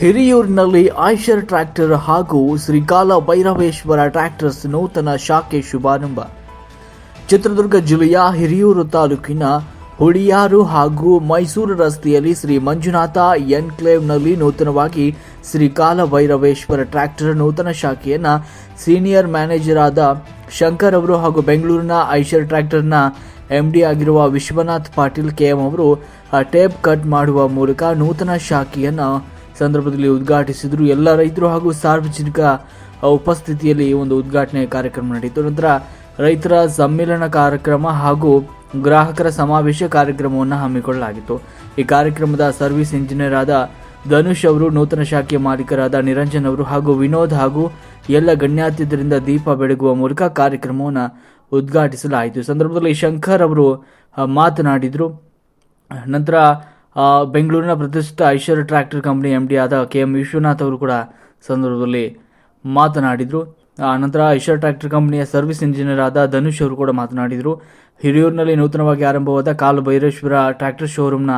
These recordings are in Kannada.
ಹಿರಿಯೂರಿನಲ್ಲಿ ಆಯ್ಷರ್ ಟ್ರ್ಯಾಕ್ಟರ್ ಹಾಗೂ ಶ್ರೀಕಾಲ ಭೈರವೇಶ್ವರ ಟ್ರ್ಯಾಕ್ಟರ್ಸ್ ನೂತನ ಶಾಖೆ ಶುಭಾರಂಭ. ಚಿತ್ರದುರ್ಗ ಜಿಲ್ಲೆಯ ಹಿರಿಯೂರು ತಾಲೂಕಿನ ಹುಳಿಯಾರು ಹಾಗೂ ಮೈಸೂರು ರಸ್ತೆಯಲ್ಲಿ ಶ್ರೀ ಮಂಜುನಾಥ ಎನ್ಕ್ಲೇವ್ನಲ್ಲಿ ನೂತನವಾಗಿ ಶ್ರೀಕಾಲ ಭೈರವೇಶ್ವರ ಟ್ರ್ಯಾಕ್ಟರ್ ನೂತನ ಶಾಖೆಯನ್ನು ಸೀನಿಯರ್ ಮ್ಯಾನೇಜರ್ ಆದ ಶಂಕರ್ ಅವರು ಹಾಗೂ ಬೆಂಗಳೂರಿನ ಐಷರ್ ಟ್ರ್ಯಾಕ್ಟರ್ನ ಎಂಡಿ ಆಗಿರುವ Vishwanath Patil K M tape cut ಮಾಡುವ ಮೂಲಕ ನೂತನ ಶಾಖೆಯನ್ನ ಸಂದರ್ಭದಲ್ಲಿ ಉದ್ಘಾಟಿಸಿದರು ಎಲ್ಲ ರೈತರು ಹಾಗೂ ಸಾರ್ವಜನಿಕ ಉಪಸ್ಥಿತಿಯಲ್ಲಿ ಒಂದು ಉದ್ಘಾಟನೆ ಕಾರ್ಯಕ್ರಮ ನಡೆಯಿತು ನಂತರ ರೈತರ ಸಮ್ಮೇಳನ ಕಾರ್ಯಕ್ರಮ ಹಾಗೂ ಗ್ರಾಹಕರ ಸಮಾವೇಶ ಕಾರ್ಯಕ್ರಮವನ್ನು ಹಮ್ಮಿಕೊಳ್ಳಲಾಗಿತ್ತು. ಈ ಕಾರ್ಯಕ್ರಮದ ಸರ್ವಿಸ್ ಇಂಜಿನಿಯರ್ ಆದ ಧನುಷ್ ಅವರು, ನೂತನ ಶಾಖೆಯ ಮಾಲೀಕರಾದ ನಿರಂಜನ್ ಅವರು ಹಾಗೂ ವಿನೋದ್ ಹಾಗೂ ಎಲ್ಲ ಗಣ್ಯಾತಿಥ್ಯರಿಂದ ದೀಪ ಬೆಳಗುವ ಮೂಲಕ ಕಾರ್ಯಕ್ರಮವನ್ನು ಉದ್ಘಾಟಿಸಲಾಯಿತು. ಸಂದರ್ಭದಲ್ಲಿ ಶಂಕರ್ ಅವರು ಮಾತನಾಡಿದರು. ನಂತರ ಬೆಂಗಳೂರಿನ ಪ್ರತಿಷ್ಠಿತ Aishwarya tractor company M D ಆದ ಕೆ ಎಂ ವಿಶ್ವನಾಥ್ ಅವರು ಕೂಡ ಸಂದರ್ಭದಲ್ಲಿ ಮಾತನಾಡಿದರು. ಆ, ನಂತರ ಐಶ್ವರ್ಯ ಟ್ರ್ಯಾಕ್ಟರ್ ಕಂಪನಿಯ ಸರ್ವಿಸ್ ಇಂಜಿನಿಯರ್ ಆದ ಧನುಷ್ ಅವರು ಕೂಡ ಮಾತನಾಡಿದರು. ಹಿರಿಯೂರಿನಲ್ಲಿ ನೂತನವಾಗಿ ಆರಂಭವಾದ ಕಾಲು ಭೈರೇಶ್ವರ ಟ್ರ್ಯಾಕ್ಟರ್ ಶೋರೂಮ್ನ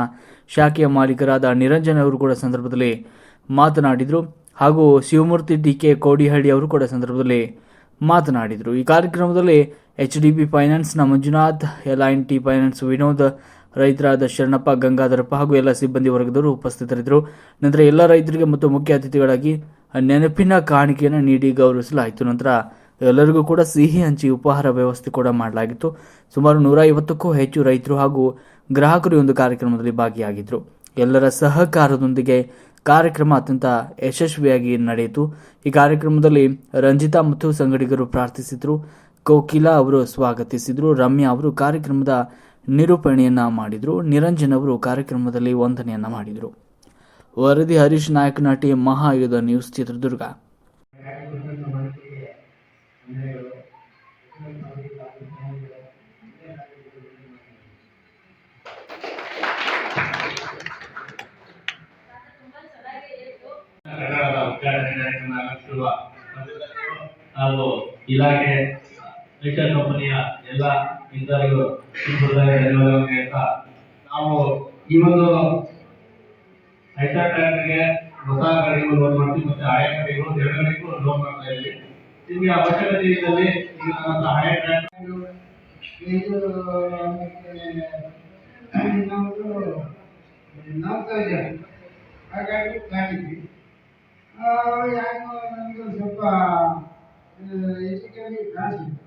ಶಾಖೆಯ ಮಾಲೀಕರಾದ ನಿರಂಜನ್ ಅವರು ಕೂಡ ಸಂದರ್ಭದಲ್ಲಿ ಮಾತನಾಡಿದರು. ಹಾಗೂ ಶಿವಮೂರ್ತಿ ಡಿ ಕೆ ಕೋಡಿಹಳ್ಳಿ ಅವರು ಕೂಡ ಸಂದರ್ಭದಲ್ಲಿ ಮಾತನಾಡಿದರು. ಈ ಕಾರ್ಯಕ್ರಮದಲ್ಲಿ H D B ಫೈನಾನ್ಸ್ನ Manjunath L and T finance Vinod ರೈತರಾದ Sharanappa, Gangadharappa ಹಾಗೂ ಎಲ್ಲ ಸಿಬ್ಬಂದಿ ವರ್ಗದವರು ಉಪಸ್ಥಿತರಿದ್ದರು. ನಂತರ ಎಲ್ಲ ರೈತರಿಗೆ ಮತ್ತು ಮುಖ್ಯ ಅತಿಥಿಗಳಾಗಿ ನೆನಪಿನ ಕಾಣಿಕೆಯನ್ನು ನೀಡಿ ಗೌರವಿಸಲಾಯಿತು. ನಂತರ ಎಲ್ಲರಿಗೂ ಕೂಡ ಸಿಹಿ ಹಂಚಿ ಉಪಹಾರ ವ್ಯವಸ್ಥೆ ಕೂಡ ಮಾಡಲಾಗಿತ್ತು. ಸುಮಾರು ನೂರ ಐವತ್ತಕ್ಕೂ ಹೆಚ್ಚು ರೈತರು ಹಾಗೂ ಗ್ರಾಹಕರು ಒಂದು ಕಾರ್ಯಕ್ರಮದಲ್ಲಿ ಭಾಗಿಯಾಗಿದ್ದರು. ಎಲ್ಲರ ಸಹಕಾರದೊಂದಿಗೆ ಕಾರ್ಯಕ್ರಮ ಅತ್ಯಂತ ಯಶಸ್ವಿಯಾಗಿ ನಡೆಯಿತು. ಈ ಕಾರ್ಯಕ್ರಮದಲ್ಲಿ ರಂಜಿತಾ ಮತ್ತು ಸಂಗಡಿಗರು ಪ್ರಾರ್ಥಿಸಿದರು. ಕೋಕಿಲಾ ಅವರು ಸ್ವಾಗತಿಸಿದರು. ರಮ್ಯಾ ಅವರು ಕಾರ್ಯಕ್ರಮದ ನಿರೂಪಣೆಯನ್ನ ಮಾಡಿದರು. ನಿರಂಜನ್ ಅವರು ಕಾರ್ಯಕ್ರಮದಲ್ಲಿ ವಂದನೆಯನ್ನು ಮಾಡಿದರು. ವರದಿ ಹರೀಶ್ ನಾಯಕ್ ನಟಿ ಮಹಾಯುಧ ನ್ಯೂಸ್ ಚಿತ್ರದುರ್ಗ. ಇಲಾಖೆ ಕಂಪನಿಯ ಎಲ್ಲ ಹೇಳ್ತಾ ನಾವು ಈ ಒಂದು ಟ್ರ್ಯಾಕ್ಟರ್ಗೆ ಹೊಸ ಗಾಡಿಗಳು ಲೋನ್ ಮಾಡ್ತೀವಿ ಮತ್ತೆ ಹಳೆ ಗಾಡಿಗಳು ಎರಡು ಲೋನ್ ಮಾಡ್ತಾ ಇದ್ದೀವಿ ನಿಮಗೆ ಅವಶ್ಯಕತೆ ಇದ್ದಲ್ಲಿ ಈಗ ನನ್ನ ಹತ್ರ ಹಳೆ ಟ್ರ್ಯಾಕ್ಟರ್ ಇದು ಮತ್ತೆ ನಾವು ನೋಡ್ತಾ ಇದ್ದೇವೆ ಹಾಗಾಗಿ ಕಾಣಿದ್ವಿ ಯಾಕೋ ನಮಗೆ ಸ್ವಲ್ಪ ಕಮ್ಮಿ ಕಾಣಿಸಿದೆ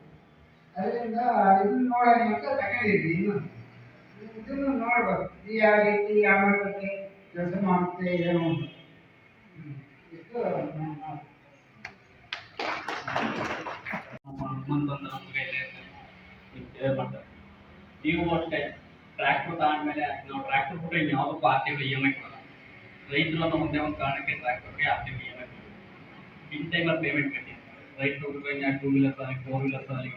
ಅದರಿಂದ ಇದನ್ನ ನೋಡೋಣ ಅಂತ ತಗೊಂಡಿದ್ವಿ ಇನ್ನು ಇದನ್ನು ನೋಡ್ಬೇಕು ಇದು ಯಾವ ರೀತಿ ಯಾವ ಮಟ್ಟಕ್ಕೆ ಕೆಲಸ ಮಾಡುತ್ತೆ ಏನು ಅಂತ ಹ್ಮ್. ಇಷ್ಟು ನಮ್ಮ ಮಾತು. ನಮ್ಮ ಹನುಮಂತ ಅಂತ ನಮ್ಮ ಕೈಯಲ್ಲಿ ಕೇರ್ ಮಾಡ್ತಾರೆ ನೀವು ಅಷ್ಟೇ ಟ್ರ್ಯಾಕ್ಟರ್ ತಗೊಂಡ್ಮೇಲೆ ನಾವು ಟ್ರ್ಯಾಕ್ಟರ್ ಕೊಟ್ಟರೆ ಯಾವುದಕ್ಕೂ R T E M I ಕೊಡಲ್ಲ ರೈತರು ಅನ್ನೋ ಒಂದೇ ಒಂದು ಕಾರಣಕ್ಕೆ ಟ್ರ್ಯಾಕ್ಟರ್ಗೆ R T E M I in ಟೈಮಲ್ಲಿ ಪೇಮೆಂಟ್ ಕಟ್ಟಿ ರೈತರು ಟೂ ವೀಲರ್ಸ್ ಆಗಲಿ ಫೋರ್ ವೀಲರ್ಸ್ ಆಗಲಿ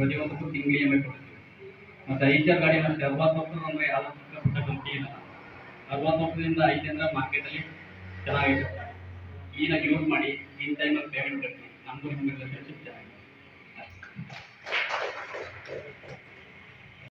ಪ್ರತಿಯೊಂದಕ್ಕೂ ತಿಂಗಳಿಗೆ ಕೊಡ್ತೀವಿ ಮತ್ತು ಐಚರ್ ಗಾಡಿ ಅಷ್ಟೇ ಅರವತ್ತೊಂಬತ್ತು ಅಂದರೆ ಯಾವ್ದು ಇಲ್ಲ. ಐತೆ ಅಂದರೆ ಮಾರ್ಕೆಟಲ್ಲಿ ಚೆನ್ನಾಗಿದೆ ಈಗ ಯೂಸ್ ಮಾಡಿ ಇನ್ ಟೈಮಲ್ಲಿ ಪೇಮೆಂಟ್ ಕಟ್ಟಿ, ನಮಗೂ ನಿಮಗೆ ಚೆನ್ನಾಗಿದೆ